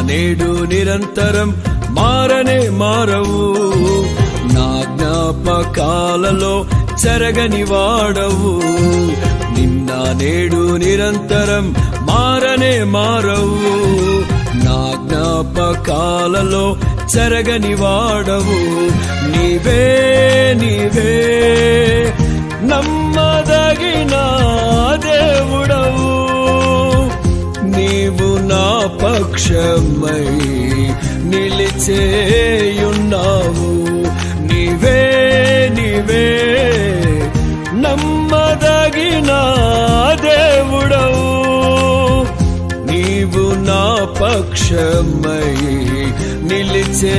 నేడు నిరంతరం మారనే మారవు. నా జ్ఞాపకాలలో చెరగని వాడవు. నిన్న నేడు నిరంతరం మారనే మారవు. నా జ్ఞాపకాలలో చెరగని వాడవు. నీవే పక్షమై నిలిచేయున్నావు. నీవే నీవే నమ్మదగిన దేవుడవు. నీవు నా పక్షమై నిలిచే